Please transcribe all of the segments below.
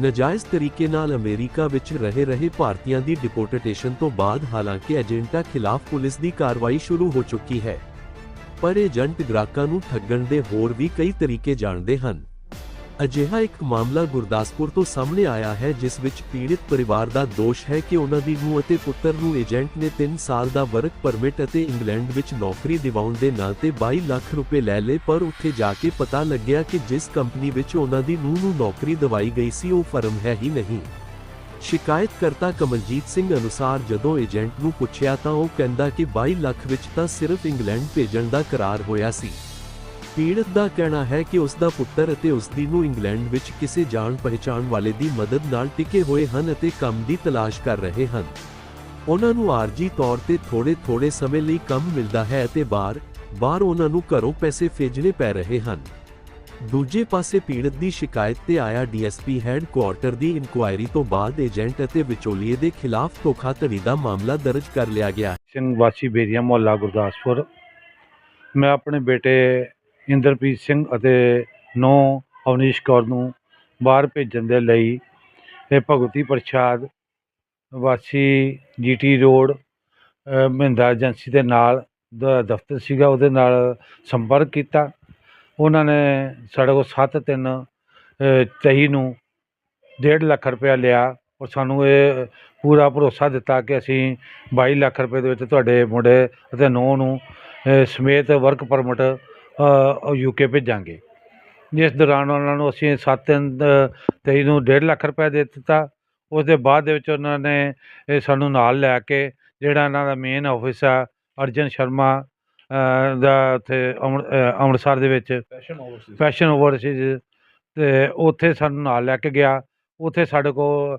ਨਜਾਇਜ਼ ਤਰੀਕੇ ਨਾਲ ਅਮਰੀਕਾ ਵਿੱਚ ਰਹੇ ਰਹੇ ਭਾਰਤੀਆਂ ਦੀ ਡਿਪੋਰਟੇਸ਼ਨ ਤੋਂ ਬਾਅਦ ਹਾਲਾਂਕਿ ਏਜੰਟਾਂ ਖਿਲਾਫ ਪੁਲਿਸ ਦੀ ਕਾਰਵਾਈ ਸ਼ੁਰੂ ਹੋ ਚੁੱਕੀ ਹੈ। ਪਰ ਏਜੰਟ ਗ੍ਰਾਹਕਾਂ ਨੂੰ ਠੱਗਣ ਦੇ ਹੋਰ ਵੀ ਕਈ ਤਰੀਕੇ ਜਾਣਦੇ ਹਨ। ਅਜਿਹਾ ਇੱਕ ਮਾਮਲਾ ਗੁਰਦਾਸਪੁਰ ਤੋਂ ਸਾਹਮਣੇ ਆਇਆ ਹੈ, ਜਿਸ ਵਿੱਚ ਪੀੜਿਤ ਪਰਿਵਾਰ ਦਾ ਦੋਸ਼ ਹੈ ਕਿ ਉਹਨਾਂ ਦੀ ਨੂੰਹ ਅਤੇ ਪੁੱਤਰ ਨੂੰ ਏਜੰਟ ਨੇ 3 ਸਾਲ ਦਾ ਵਰਕ ਪਰਮਿਟ ਅਤੇ ਇੰਗਲੈਂਡ ਵਿੱਚ ਨੌਕਰੀ ਦਿਵਾਉਣ ਦੇ ਨਾਂ ਤੇ 22 ਲੱਖ ਰੁਪਏ ਲੈ ਲਏ, ਪਰ ਉੱਥੇ ਜਾ ਕੇ ਪਤਾ ਲੱਗਿਆ ਕਿ ਜਿਸ ਕੰਪਨੀ ਵਿੱਚ ਉਹਨਾਂ ਦੀ ਨੂੰਹ ਨੂੰ ਨੌਕਰੀ ਦਿਵਾਈ ਗਈ ਸੀ, ਉਹ ਫਰਮ ਹੈ ਹੀ ਨਹੀਂ। ਸ਼ਿਕਾਇਤਕਰਤਾ ਕਮਲਜੀਤ ਸਿੰਘ ਅਨੁਸਾਰ ਜਦੋਂ ਏਜੰਟ ਨੂੰ ਪੁੱਛਿਆ ਤਾਂ ਉਹ ਕਹਿੰਦਾ ਕਿ 22 ਲੱਖ ਵਿੱਚ ਤਾਂ ਸਿਰਫ ਇੰਗਲੈਂਡ ਭੇਜਣ ਦਾ ਕਰਾਰ ਹੋਇਆ ਸੀ। ਪੀੜਤ ਦਾ ਕਹਿਣਾ ਹੈ ਕਿ ਉਸ ਦਾ ਪੁੱਤਰ ਅਤੇ ਉਸ ਦੀ ਨੂੰ ਇੰਗਲੈਂਡ ਵਿੱਚ ਕਿਸੇ ਜਾਣ ਪਹਿਚਾਣ ਵਾਲੇ ਦੀ ਮਦਦ ਨਾਲ ਟਿਕੇ ਹੋਏ ਹਨ ਅਤੇ ਕੰਮ ਦੀ ਤਲਾਸ਼ ਕਰ ਰਹੇ ਹਨ। ਉਹਨਾਂ ਨੂੰ ਆਰਜੀ ਤੌਰ ਤੇ ਥੋੜੇ-ਥੋੜੇ ਸਮੇਂ ਲਈ ਕੰਮ ਮਿਲਦਾ ਹੈ ਅਤੇ ਬਾਹਰ ਬਾਹਰ ਉਹਨਾਂ ਨੂੰ ਘਰੋਂ ਪੈਸੇ ਭੇਜਣੇ ਪੈ ਰਹੇ ਹਨ। ਦੂਜੇ ਪਾਸੇ ਪੀੜਤ ਦੀ ਸ਼ਿਕਾਇਤ ਤੇ ਆਇਆ ਡੀਐਸਪੀ ਹੈੱਡਕੁਆਰਟਰ ਦੀ ਇਨਕੁਆਇਰੀ ਤੋਂ ਬਾਅਦ ਏਜੰਟ ਅਤੇ ਵਿਚੋਲੀਏ ਦੇ ਖਿਲਾਫ ਧੋਖਾਧੜੀ ਦਾ ਮਾਮਲਾ ਦਰਜ ਕਰ ਲਿਆ ਗਿਆ। ਸਿੰਘ ਵਾਸੀ ਬੇਰੀਆ ਮੁਹੱਲਾ ਗੁਰਦਾਸਪੁਰ। ਮੈਂ ਆਪਣੇ ਬੇਟੇ ਇੰਦਰਪ੍ਰੀਤ ਸਿੰਘ ਅਤੇ ਨੌ ਅਵਨੀਸ਼ ਕੌਰ ਨੂੰ ਬਾਹਰ ਭੇਜਣ ਦੇ ਲਈ ਇਹ ਭਗਵਤੀ ਪ੍ਰਸ਼ਾਦ ਵਾਸੀ ਜੀਟੀ ਰੋਡ ਮਹਿੰਦਾ ਏਜੰਸੀ ਦੇ ਨਾਲ ਦ- ਦਫ਼ਤਰ ਸੀਗਾ, ਉਹਦੇ ਨਾਲ ਸੰਪਰਕ ਕੀਤਾ। ਉਹਨਾਂ ਨੇ ਸਾਡੇ ਕੋਲ 7 3 23 ਨੂੰ 1.5 ਲੱਖ ਰੁਪਇਆ ਲਿਆ ਔਰ ਸਾਨੂੰ ਇਹ ਪੂਰਾ ਭਰੋਸਾ ਦਿੱਤਾ ਕਿ ਅਸੀਂ 22 ਲੱਖ ਰੁਪਏ ਦੇ ਵਿੱਚ ਤੁਹਾਡੇ ਮੁੰਡੇ ਅਤੇ ਨੌ ਨੂੰ ਸਮੇਤ ਵਰਕ ਪਰਮਿਟ ਯੂਕੇ ਭੇਜਾਂਗੇ। ਜਿਸ ਦੌਰਾਨ ਉਹਨਾਂ ਨੂੰ ਅਸੀਂ 7 23 ਨੂੰ 1.5 ਲੱਖ ਰੁਪਏ ਦੇ ਦਿੱਤਾ। ਉਸ ਦੇ ਬਾਅਦ ਦੇ ਵਿੱਚ ਉਹਨਾਂ ਨੇ ਸਾਨੂੰ ਨਾਲ ਲੈ ਕੇ ਜਿਹੜਾ ਇਹਨਾਂ ਦਾ ਮੇਨ ਆਫਿਸ ਆ ਅਰਜਨ ਸ਼ਰਮਾ ਦਾ ਉੱਥੇ ਅੰਮ੍ਰਿਤਸਰ ਦੇ ਵਿੱਚ ਫੈਸ਼ਨ ਓਵਰਸੀਜ਼ ਫੈਸ਼ਨ ਓਵਰਸੀਜ਼ ਤੇ ਉੱਥੇ ਸਾਨੂੰ ਨਾਲ ਲੈ ਕੇ ਗਿਆ। ਉੱਥੇ ਸਾਡੇ ਕੋਲ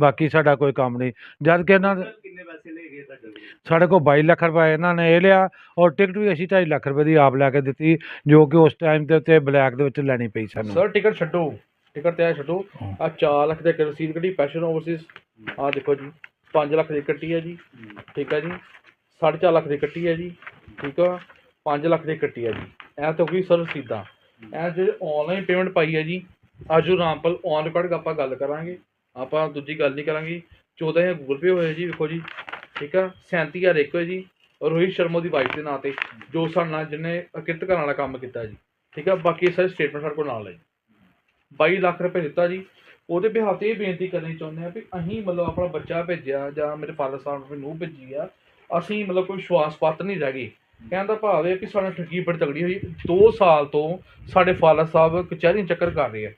ਬਾਕੀ ਸਾਡਾ ਕੋਈ ਕੰਮ ਨਹੀਂ। ਜਦ ਕਿ ਇਹਨਾਂ ਦੇ- ਕਿੰਨੇ ਪੈਸੇ ਲੈ ਗਏ ਤੁਹਾਡੇ ਕੋਲ? ਸਾਡੇ ਕੋਲ 22 ਲੱਖ ਰੁਪਏ ਇਹਨਾਂ ਨੇ ਇਹ ਲਿਆ ਔਰ ਟਿਕਟ ਵੀ ਅਸੀਂ 2.5 ਲੱਖ ਰੁਪਏ ਦੀ ਆਪ ਲੈ ਕੇ ਦਿੱਤੀ ਜੋ ਕਿ ਉਸ ਟਾਈਮ ਦੇ ਉੱਤੇ ਬਲੈਕ ਦੇ ਵਿੱਚ ਲੈਣੀ ਪਈ ਸਾਨੂੰ। ਸਰ ਟਿਕਟ ਛੱਡੋ। ਟਿਕਟ ਤੇ ਆ ਛੱਡੋ। ਹਾਂ। ਆ 4 ਲੱਖ ਦੇ ਇੱਕ ਰਸੀਦ ਕੱਢੀ ਪੈਸ਼ਨ ਓਵਰਸੀਜ਼ ਆ ਦੇਖੋ ਜੀ 5 ਲੱਖ ਦੀ ਕੱਟੀ ਹੈ ਜੀ। ਠੀਕ ਹੈ ਜੀ। 4.5 ਲੱਖ ਦੀ ਕੱਟੀ ਹੈ ਜੀ। ਠੀਕ ਆ। 5 ਲੱਖ ਦੀ ਕੱਟੀ ਹੈ ਜੀ। ਇਹ ਤਾਂ ਕੋਈ ਸਰ ਰਸੀਦਾਂ ਇਹ ਜਿਹੜੇ ਆਨਲਾਈਨ ਪੇਮੈਂਟ ਪਾਈ ਹੈ ਜੀ ਆਜੂ ਰਾਮਪਲ ਔਨ ਰਿਕਾਰਡ ਆਪਾਂ ਗੱਲ ਕਰਾਂਗੇ। ਆਪਾਂ ਦੂਜੀ ਗੱਲ ਨਹੀਂ ਕਰਾਂਗੇ। 14000 ਗੂਗਲ ਪੇ ਹੋਇਆ ਜੀ, ਵੇਖੋ ਜੀ। ਠੀਕ ਆ? 37000 ਇੱਕ ਹੋਇਆ ਜੀ। ਰੋਹਿਤ ਸ਼ਰਮਾ ਦੀ ਵਾਈਫ ਦੇ ਨਾਂ ਤੇ, ਜੋ ਸਾਡੇ ਨਾਲ, ਜਿਹਨੇ ਕਿਰਤ ਕਰਨ ਵਾਲਾ ਕੰਮ ਕੀਤਾ ਜੀ। ਠੀਕ ਆ? ਬਾਕੀ ਸਾਰੇ ਸਟੇਟਮੈਂਟ ਸਾਡੇ ਕੋਲ ਨਾਲ ਹੈ ਜੀ। 22 ਲੱਖ ਰੁਪਏ ਦਿੱਤਾ ਜੀ। ਉਹਦੇ ਬਿਹਾਫ ਤੇ ਇਹ ਬੇਨਤੀ ਕਰਨੀ ਚਾਹੁੰਦੇ ਆ ਵੀ ਅਸੀਂ ਮਤਲਬ ਆਪਣਾ ਬੱਚਾ ਭੇਜਿਆ, ਜਾਂ ਮੇਰੇ ਫਾਦਰ ਸਾਹਿਬ ਨੇ ਨੂੰ ਭੇਜੀ ਆ, ਅਸੀਂ ਮਤਲਬ ਕੋਈ ਵਿਸ਼ਵਾਸ ਪਾਤਰ ਨਹੀਂ ਰਹਿ ਗਏ। ਕਹਿਣ ਦਾ ਭਾਵ ਇਹ ਕਿ ਸਾਡੇ ਠੱਗੀ ਬੜੀ ਤਗੜੀ ਹੋਈ 2 ਸਾਲ ਤੋਂ ਸਾਡੇ ਫਾਦਰ ਸਾਹਿਬ ਕਚਹਿਰੀ ਚੱਕਰ ਕਰ ਰਹੇ ਆ।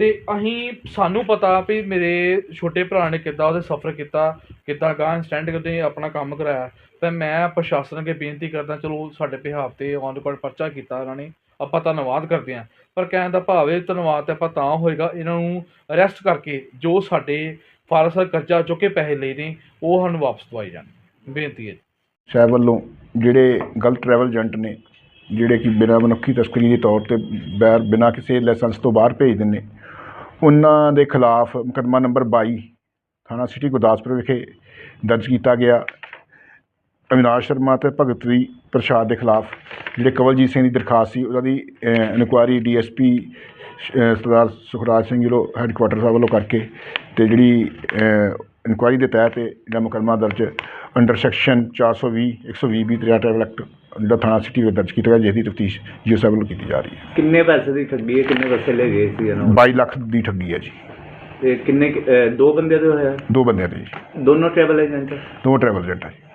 ਤੇ ਅਸੀਂ, ਸਾਨੂੰ ਪਤਾ ਵੀ ਮੇਰੇ ਛੋਟੇ ਭਰਾ ਨੇ ਕਿੱਦਾਂ ਉਹਦੇ ਸਫਰ ਕੀਤਾ, ਕਿੱਦਾਂ ਗਾਂ ਸਟੈਂਡ ਕਰਦੇ, ਆਪਣਾ ਕੰਮ ਕਰਾਇਆ। ਤੇ ਮੈਂ ਪ੍ਰਸ਼ਾਸਨ ਅੱਗੇ ਬੇਨਤੀ ਕਰਦਾ, ਚਲੋ ਸਾਡੇ ਬਿਹਾਫ ਤੇ ਔਨ ਰਿਕਾਰਡ ਪਰਚਾ ਕੀਤਾ ਉਹਨਾਂ ਨੇ, ਆਪਾਂ ਧੰਨਵਾਦ ਕਰਦੇ ਹਾਂ। ਪਰ ਕਹਿਣ ਦਾ ਭਾਵ ਇਹ ਧੰਨਵਾਦ ਤੇ ਆਪਾਂ ਤਾਂ ਹੋਏਗਾ, ਇਹਨਾਂ ਨੂੰ ਅਰੈਸਟ ਕਰਕੇ ਜੋ ਸਾਡੇ ਫਾਰਸ ਕਰਜ਼ਾ ਚੁੱਕ ਕੇ ਪੈਸੇ ਲਏ ਨੇ, ਉਹ ਸਾਨੂੰ ਵਾਪਸ ਦਵਾਏ ਜਾਣ। ਬੇਨਤੀ ਹੈ ਸਾਹਿਬ ਵੱਲੋਂ ਜਿਹੜੇ ਗਲਤ ਟਰੈਵਲ ਏਜੰਟ ਨੇ ਜਿਹੜੇ ਕਿ ਬਿਨਾਂ ਮਨੁੱਖੀ ਤਸਕਰੀ ਦੇ ਤੌਰ ਤੇ ਬੈਰ ਬਿਨਾਂ ਕਿਸੇ ਲਾਇਸੈਂਸ ਤੋਂ ਬਾਹਰ ਭੇਜਦੇ ਨੇ ਉਹਨਾਂ ਦੇ ਖਿਲਾਫ ਮੁਕੱਦਮਾ ਨੰਬਰ 22 ਥਾਣਾ ਸਿਟੀ ਗੁਰਦਾਸਪੁਰ ਵਿਖੇ ਦਰਜ ਕੀਤਾ ਗਿਆ। ਅਵਿਨਾਸ਼ ਸ਼ਰਮਾ ਤੇ ਭਗਤਵੀ ਪ੍ਰਸ਼ਾਦ ਦੇ ਖਿਲਾਫ, ਜਿਹੜੇ ਕਵਲਜੀਤ ਸਿੰਘ ਦੀ ਦਰਖਾਸਤ ਸੀ, ਉਹਨਾਂ ਦੀ inquiry DSP Sardar Sukhraj Singh ji headquarter Sahib ਵੱਲੋਂ ਕਰਕੇ ਤੇ ਜਿਹੜੀ ਇਨਕੁਆਰੀ ਦੇ ਤਹਿਤ ਇਹ ਜਿਹੜਾ ਮੁਕੱਦਮਾ ਦਰਜ ਅੰਡਰ ਸੈਕਸ਼ਨ 420 120 ਬੀ ਤ੍ਰਿਆ ਟਰੈਵਲ ਐਕਟ ਜਿਹੜਾ ਥਾਣਾ ਸਿਟੀ ਵਿੱਚ ਦਰਜ ਕੀਤਾ ਗਿਆ ਜਿਸ ਦੀ ਤਫਤੀਸ਼ ਜੀ ਸਾਹਿਬ ਵੱਲੋਂ ਕੀਤੀ ਜਾ ਰਹੀ ਹੈ। ਕਿੰਨੇ ਪੈਸੇ ਦੀ ਠੱਗੀ ਹੈ ਕਿੰਨੇ ਪੈਸੇ ਲੈ ਗਏ ਸੀ ਇਹਨਾਂ 22 ਲੱਖ ਦੀ ਠੱਗੀ ਹੈ ਜੀ। ਤੇ ਕਿੰਨੇ ਕੁ- ਅਹ ਦੋ ਬੰਦੇ ਦੇ ਹੋਇਆ? ਦੋ ਬੰਦਿਆਂ ਦੇ ਜੀ। ਦੋਨੋਂ ਟਰੈਵਲ ਏਜੰਟ? ਦੋ ਟਰੈਵਲ ਏਜੰਟ ਹੈ ਜੀ।